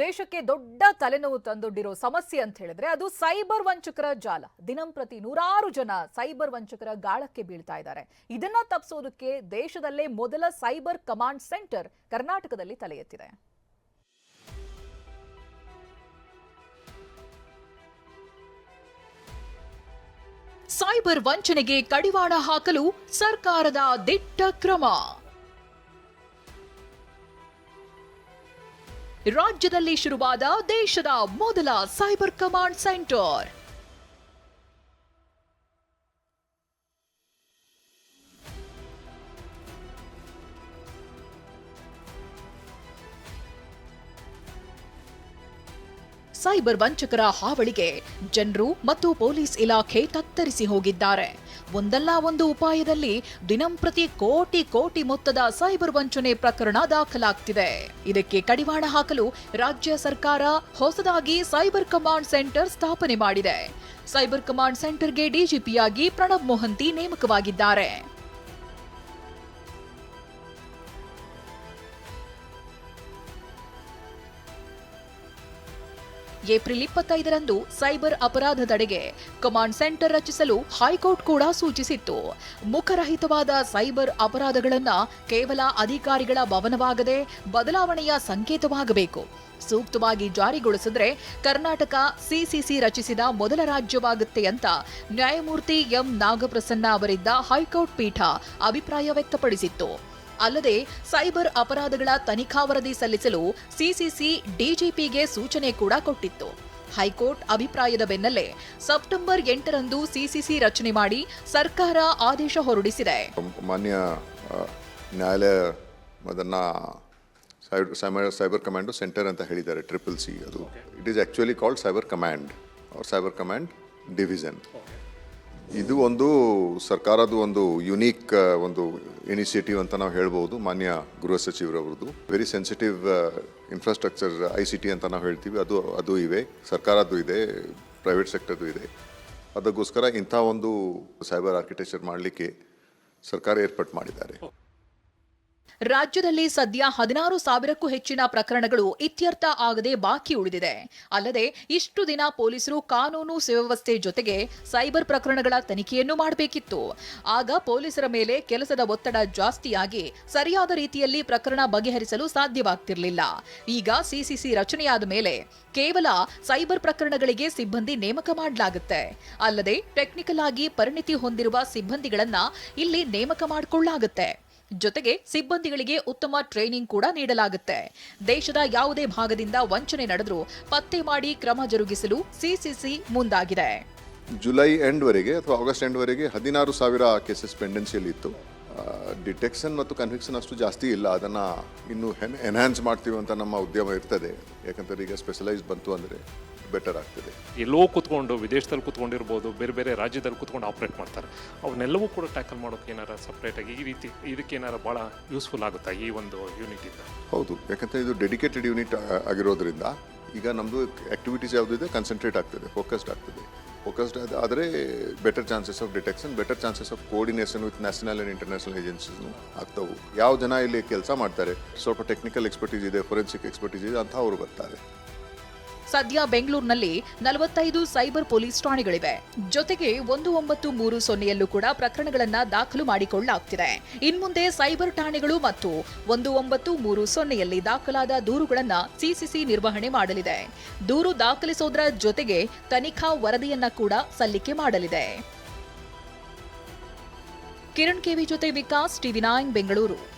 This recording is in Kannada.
ದೇಶಕ್ಕೆ ದೊಡ್ಡ ತಲೆನೋವು ತಂದೊಡ್ಡಿರೋ ಸಮಸ್ಯೆ ಅಂತ ಹೇಳಿದ್ರೆ ಅದು ಸೈಬರ್ ವಂಚಕರ ಜಾಲ. ದಿನಂಪ್ರತಿ ನೂರಾರು ಜನ ಸೈಬರ್ ವಂಚಕರ ಗಾಳಕ್ಕೆ ಬೀಳ್ತಾ ಇದ್ದಾರೆ. ಇದನ್ನ ತಪ್ಪಿಸೋದಕ್ಕೆ ದೇಶದಲ್ಲೇ ಮೊದಲ ಸೈಬರ್ ಕಮಾಂಡ್ ಸೆಂಟರ್ ಕರ್ನಾಟಕದಲ್ಲಿ ತಲೆ ಸೈಬರ್ ವಂಚನೆಗೆ ಕಡಿವಾಣ ಹಾಕಲು ಸರ್ಕಾರದ ದಿಟ್ಟ ಕ್ರಮ. ರಾಜ್ಯದಲ್ಲಿ ಶುರುವಾದ ದೇಶದ ಮೊದಲ ಸೈಬರ್ ಕಮಾಂಡ್ ಸೆಂಟರ್. ಸೈಬರ್ ವಂಚಕರ ಹಾವಳಿಗೆ ಜನರು ಮತ್ತು ಪೊಲೀಸ್ ಇಲಾಖೆ ತತ್ತರಿಸಿ ಹೋಗಿದ್ದಾರೆ. ಒಂದಲ್ಲ ಒಂದು ಉಪಾಯದಲ್ಲಿ ದಿನಂಪ್ರತಿ ಕೋಟಿ ಕೋಟಿ ಮೊತ್ತದ ಸೈಬರ್ ವಂಚನೆ ಪ್ರಕರಣ ದಾಖಲಾಗ್ತಿದೆ. ಇದಕ್ಕೆ ಕಡಿವಾಣ ಹಾಕಲು ರಾಜ್ಯ ಸರ್ಕಾರ ಹೊಸದಾಗಿ ಸೈಬರ್ ಕಮಾಂಡ್ ಸೆಂಟರ್ ಸ್ಥಾಪನೆ ಮಾಡಿದೆ. ಸೈಬರ್ ಕಮಾಂಡ್ ಸೆಂಟರ್ಗೆ ಡಿಜಿಪಿಯಾಗಿ ಪ್ರಣಬ್ ಮೊಹಂತಿ ನೇಮಕವಾಗಿದ್ದಾರೆ. ಏಪ್ರಿಲ್ ಇಪ್ಪತ್ತೈದರಂದು ಸೈಬರ್ ಅಪರಾಧ ತಡೆಗೆ ಕಮಾಂಡ್ ಸೆಂಟರ್ ರಚಿಸಲು ಹೈಕೋರ್ಟ್ ಕೂಡ ಸೂಚಿಸಿತ್ತು. ಮುಖರಹಿತವಾದ ಸೈಬರ್ ಅಪರಾಧಗಳನ್ನು ಕೇವಲ ಅಧಿಕಾರಿಗಳ ಭವನವಾಗದೆ ಬದಲಾವಣೆಯ ಸಂಕೇತವಾಗಬೇಕು. ಸೂಕ್ತವಾಗಿ ಜಾರಿಗೊಳಿಸಿದ್ರೆ ಕರ್ನಾಟಕ ಸಿಸಿಸಿ ರಚಿಸಿದ ಮೊದಲ ರಾಜ್ಯವಾಗುತ್ತೆ ಅಂತ ನ್ಯಾಯಮೂರ್ತಿ ಎಂ ನಾಗಪ್ರಸನ್ನ ಅವರಿದ್ದ ಹೈಕೋರ್ಟ್ ಪೀಠ ಅಭಿಪ್ರಾಯ ವ್ಯಕ್ತಪಡಿಸಿತ್ತು. ಅಲ್ಲದೆ ಸೈಬರ್ ಅಪರಾಧಗಳ ತನಿಖಾ ವರದಿ ಸಲ್ಲಿಸಲು ಸಿಸಿಸಿ ಡಿಜಿಪಿಗೆ ಸೂಚನೆ ಕೂಡ ಕೊಟ್ಟಿತ್ತು. ಹೈಕೋರ್ಟ್ ಅಭಿಪ್ರಾಯದ ಬೆನ್ನಲ್ಲೇ ಸೆಪ್ಟೆಂಬರ್ ಎಂಟರಂದು ಸಿಸಿಸಿ ರಚನೆ ಮಾಡಿ ಸರ್ಕಾರ ಆದೇಶ ಹೊರಡಿಸಿದೆ. ಮಾನ್ಯ ನ್ಯಾಯಾಲಯ ಸೈಬರ್ ಸೈಬರ್ ಕಮಾಂಡು ಸೆಂಟರ್ ಅಂತ ಹೇಳಿದ್ದಾರೆ ಟ್ರಿಪಲ್ ಸಿ ಅದು. It is actually called cyber command or cyber command division ಇದು ಒಂದು ಸರ್ಕಾರದ ಒಂದು ಯುನೀಕ್ ಒಂದು ಇನಿಷಿಯೇಟಿವ್ ಅಂತ ನಾವು ಹೇಳ್ಬೋದು, ಮಾನ್ಯ ಗೃಹ ಸಚಿವರವ್ರದ್ದು. Very sensitive infrastructure I C T ಅಂತ ನಾವು ಹೇಳ್ತೀವಿ. ಅದು ಅದು ಇವೆ. ಸರ್ಕಾರದ್ದು ಇದೆ ಪ್ರೈವೇಟ್ ಸೆಕ್ಟರ್ದು ಇದೆ. ಅದಕ್ಕೋಸ್ಕರ ಇಂಥ ಒಂದು ಸೈಬರ್ ಆರ್ಕಿಟೆಕ್ಚರ್ ಮಾಡಲಿಕ್ಕೆ ಸರ್ಕಾರ ಏರ್ಪಾಟ್ ಮಾಡಿದ್ದಾರೆ. ರಾಜ್ಯದಲ್ಲಿ ಸದ್ಯ ಹದಿನಾರು ಸಾವಿರಕ್ಕೂ ಹೆಚ್ಚಿನ ಪ್ರಕರಣಗಳು ಇತ್ಯರ್ಥ ಆಗದೆ ಬಾಕಿ ಉಳಿದಿದೆ. ಅಲ್ಲದೆ ಇಷ್ಟು ದಿನ ಪೊಲೀಸರು ಕಾನೂನು ಸುವ್ಯವಸ್ಥೆ ಜೊತೆಗೆ ಸೈಬರ್ ಪ್ರಕರಣಗಳ ತನಿಖೆಯನ್ನು ಮಾಡಬೇಕಿತ್ತು. ಆಗ ಪೊಲೀಸರ ಮೇಲೆ ಕೆಲಸದ ಒತ್ತಡ ಜಾಸ್ತಿಯಾಗಿ ಸರಿಯಾದ ರೀತಿಯಲ್ಲಿ ಪ್ರಕರಣ ಬಗೆಹರಿಸಲು ಸಾಧ್ಯವಾಗ್ತಿರಲಿಲ್ಲ. ಈಗ ಸಿಸಿಸಿ ರಚನೆಯಾದ ಮೇಲೆ ಕೇವಲ ಸೈಬರ್ ಪ್ರಕರಣಗಳಿಗೆ ಸಿಬ್ಬಂದಿ ನೇಮಕ ಮಾಡಲಾಗುತ್ತೆ. ಅಲ್ಲದೆ ಟೆಕ್ನಿಕಲ್ ಆಗಿ ಪರಿಣಿತಿ ಹೊಂದಿರುವ ಸಿಬ್ಬಂದಿಗಳನ್ನ ಇಲ್ಲಿ ನೇಮಕ ಮಾಡಿಕೊಳ್ಳಲಾಗುತ್ತೆ ಜೊತೆಗೆ ಸಿಬ್ಬಂದಿಗಳಿಗೆ ಉತ್ತಮ ಟ್ರೈನಿಂಗ್ ಕೂಡ ನೀಡಲಾಗುತ್ತೆ. ದೇಶದ ಯಾವುದೇ ಭಾಗದಿಂದ ವಂಚನೆ ನಡೆದರೂ ಪತ್ತೆ ಮಾಡಿ ಕ್ರಮ ಜರುಗಿಸಲು ಸಿಸಿಸಿ ಮುಂದಾಗಿದೆ. ಜುಲೈ ಎಂಡ್ವರೆಗೆ ಅಥವಾ ಆಗಸ್ಟ್ ಎಂಡ್ವರೆಗೆ ಹದಿನಾರು ಸಾವಿರ ಕೇಸಸ್ ಪೆಂಡೆನ್ಸಿಯಲ್ಲಿ ಇತ್ತು ಡಿಟೆಕ್ಷನ್ ಮತ್ತು ಕನ್ವಿಕ್ಷನ್ ಅಷ್ಟು ಜಾಸ್ತಿ ಇಲ್ಲ. ಅದನ್ನು ಇನ್ನೂ ಎನ್ಹ್ಯಾನ್ಸ್ ಮಾಡ್ತೀವಿ ಅಂತ ನಮ್ಮ ಉದ್ಯಮ ಇರ್ತದೆ. ಯಾಕಂದರೆ ಈಗ ಸ್ಪೆಷಲೈಸ್ ಬಂತು ಅಂದರೆ. ಬೆಟರ್ ಆಗ್ತದೆ. ಎಲ್ಲೋ ಕೂತ್ಕೊಂಡು ವಿದೇಶದಲ್ಲಿ ಕುತ್ಕೊಂಡಿರ್ಬೋದು ಬೇರೆ ಬೇರೆ ರಾಜ್ಯದಲ್ಲಿ ಕೂತ್ಕೊಂಡು ಆಪ್ರೇಟ್ ಮಾಡ್ತಾರೆ. ಅವನ್ನೆಲ್ಲವೂ ಕೂಡ ಟ್ಯಾಕಲ್ ಮಾಡೋಕೆ ಏನಾರ ಸಪ್ರೇಟಾಗಿ ಈ ರೀತಿ ಇದಕ್ಕೆ ಏನಾರ ಭಾಳ ಯೂಸ್ಫುಲ್ ಆಗುತ್ತಾ ಈ ಒಂದು ಯೂನಿಟಿಂದ ಹೌದು. ಯಾಕಂದರೆ ಇದು ಡೆಡಿಕೇಟೆಡ್ ಯೂನಿಟ್ ಆಗಿರೋದ್ರಿಂದ ಈಗ ನಮ್ಮದು ಆ್ಯಕ್ಟಿವಿಟೀಸ್ ಇದೆ? ಕನ್ಸಂಟ್ರೇಟ್ ಆಗ್ತದೆ ಫೋಕಸ್ಡ್ ಆಗ್ತದೆ. ಫೋಕಸ್ಡ್ ಆದರೆ better chances of detection better chances of coordination with national and international ಏಜೆನ್ಸೀಸ್ನು ಆಗ್ತವು. ಯಾವ ಜನ ಇಲ್ಲಿ ಕೆಲಸ ಮಾಡ್ತಾರೆ ಸ್ವಲ್ಪ ಟೆಕ್ನಿಕಲ್ ಎಕ್ಸ್ಪರ್ಟೀಸ್ ಇದೆ ಫೊರೆನ್ಸಿಕ್ ಎಕ್ಸ್ಪರ್ಟೀಸ್ ಇದೆ ಅಂತ ಅವರು ಬರ್ತಾರೆ. ಸದ್ಯ ಬೆಂಗಳೂರಿನಲ್ಲಿ ನಲವತ್ತೈದು ಸೈಬರ್ ಪೊಲೀಸ್ ಠಾಣೆಗಳಿವೆ. ಜೊತೆಗೆ ಒಂದು ಒಂಬತ್ತು ಮೂರು ಸೊನ್ನೆಯಲ್ಲೂ ಕೂಡ ಪ್ರಕರಣಗಳನ್ನು ದಾಖಲು ಮಾಡಿಕೊಳ್ಳಲಾಗ್ತಿದೆ. ಇನ್ಮುಂದೆ ಸೈಬರ್ ಠಾಣೆಗಳು ಮತ್ತು ಒಂದು ಒಂಬತ್ತು ಮೂರು ಸೊನ್ನೆಯಲ್ಲಿ ದಾಖಲಾದ ದೂರುಗಳನ್ನು ಸಿಸಿಸಿ ನಿರ್ವಹಣೆ ಮಾಡಲಿದೆ. ದೂರು ದಾಖಲಿಸೋದ್ರ ಜೊತೆಗೆ ತನಿಖಾ ವರದಿಯನ್ನ ಕೂಡ ಸಲ್ಲಿಕೆ ಮಾಡಲಿದೆ. ಕಿರಣ್ ಕೆವಿ ಜೊತೆ ವಿಕಾಸ್ ಟಿವಿ ನೈನ್, ಬೆಂಗಳೂರು.